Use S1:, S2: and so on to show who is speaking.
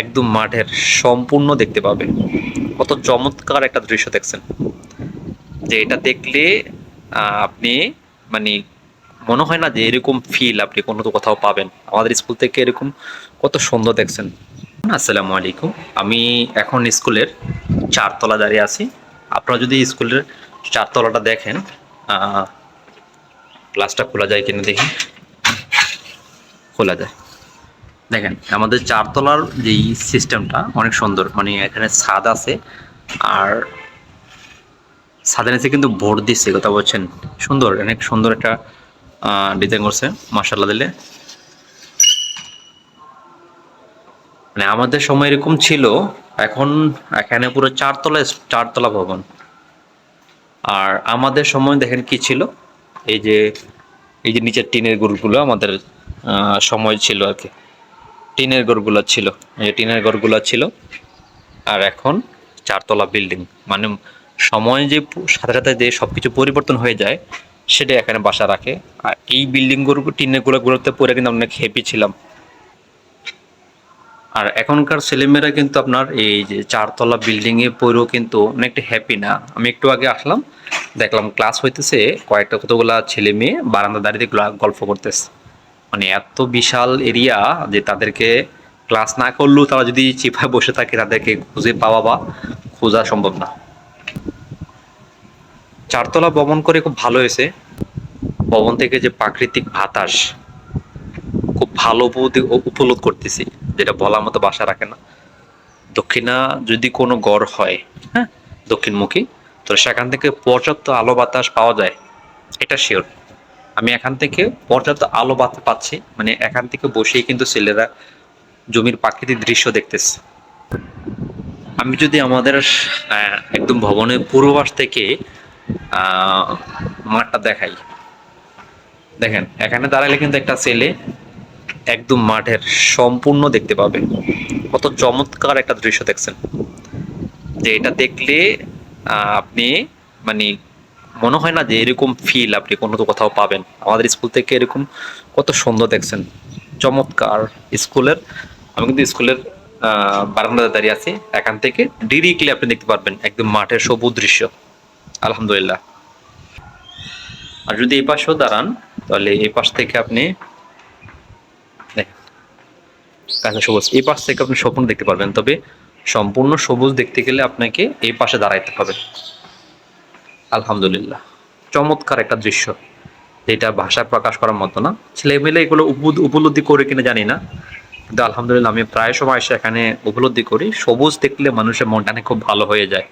S1: একদম মাঠের সম্পূর্ণ দেখতে পাবে। কত চমৎকার একটা দৃশ্য দেখছেন। যে এটা দেখলে আপনি মানে মনে হয় না যে এরকম ফিল আপনি কোনো তো কোথাও পাবেন। আমাদের স্কুল থেকে এরকম কত সুন্দর দেখছেন। আসসালামু আলাইকুম। আমি এখন স্কুলের চারতলা দাঁড়িয়ে আছি। আপনারা যদি স্কুলের চারতলাটা দেখেন ক্লাসটা খোলা যায় কিনা দেখি। খোলা যায়। দেখেন, আমাদের চারতলার যেই সিস্টেমটা অনেক সুন্দর। মানে এখানে ছাদ আছে আর ছাদের নিচে কিন্তু ভোট দিচ্ছে কথা বলছেন। সুন্দর, অনেক সুন্দর একটা ডিজাইন করছে মার্শাল্লাহ দিলে। মানে আমাদের সময় এরকম ছিল, এখন এখানে পুরো চারতলা চারতলা ভবন। আর আমাদের সময় দেখেন কি ছিল? এই যে এই যে নিচের টিনের গরুগুলো আমাদের সময় ছিল আর কি। টিনের ঘরগুলো ছিল। যে টিনের ঘরগুলো ছিল। আর এখন চারতলা বিল্ডিং। মানে সময় যে সাথে সাথে যে সব কিছু পরিবর্তন হয়ে যায় সেটা এখানে বাসা রাখে। আর এই বিল্ডিংগুলো, টিনেরগুলো গুলোতে পরে কিন্তু অনেক হ্যাপি ছিলাম। আর এখনকার ছেলেমেয়েরা কিন্তু আপনার এই যে চারতলা বিল্ডিং এ পড়েও কিন্তু অনেকটা হ্যাপি না। আমি একটু আগে আসলাম, দেখলাম ক্লাস হইতেছে কয়েকটা কতগুলা ছেলে মেয়ে বারান্দা দাঁড়িয়ে গলা- গল্প করতেছে। মানে এত বিশাল এরিয়া যে তাদেরকে ক্লাস না করলেও তারা যদি চিপায় বসে থাকে, তাদেরকে খুঁজে পাওয়া বা খোঁজা সম্ভব না। চারতলা ভবন করে খুব ভালো হয়েছে। ভবন থেকে যে প্রাকৃতিক বাতাস খুব ভালো উপলব্ধ করতেছি, যেটা বলার মতো বাসা রাখে না। দক্ষিণা যদি কোনো গড় হয় হ্যাঁ দক্ষিণমুখী, তো সেখান থেকে পর্যাপ্ত আলো বাতাস পাওয়া যায়, এটা শিওর আমি এখান থেকে পর্যাপ্ত আলো বাতাস পাচ্ছি মানে এখান থেকে বসেই কিন্তু ছেলেরা জমির প্রাকৃতিক দৃশ্য দেখতেছে। আমি যদি আমাদের একদম ভবনের পূর্বপাশ থেকে মাঠটা দেখাই। দেখেন, এখানে দাঁড়ালে কিন্তু একটা ছেলে একদম মাঠের সম্পূর্ণ দেখতে পাবে। কত চমৎকার একটা দৃশ্য দেখছেন। যে এটা দেখলে আপনি মানে মনে হয় না যে এরকম ফিল আপনি কোনো তো কোথাও পাবেন। আমাদের স্কুল থেকে এরকম কত সুন্দর দেখছেন। চমৎকার স্কুলের, আমি কিন্তু স্কুলের বারান্দাতে দাঁড়িয়ে আছি। এখান থেকে ডিরেক্টলি আপনি দেখতে পারবেন একদম মাঠের সবুজ দৃশ্য। আলহামদুলিল্লাহ। আর যদি এই পাশেও দাঁড়ান, তাহলে এই পাশ থেকে আপনি সবুজ। এই পাশ থেকে আপনি স্বপ্ন দেখতে পারবেন, তবে সম্পূর্ণ সবুজ দেখতে গেলে আপনাকে এই পাশে দাঁড়াইতে হবে। আলহামদুলিল্লাহ। চমৎকার একটা দৃশ্য। যেটা ভাষায় প্রকাশ করার মতো না। ছেলে মেলে এগুলো উপ- উপলব্ধি করে কিনা জানি না। কিন্তু আলহামদুলিল্লাহ আমি প্রায় সময় এখানে উপলব্ধি করি। সবুজ দেখলে মানুষের মনটা খুব ভালো হয়ে যায়।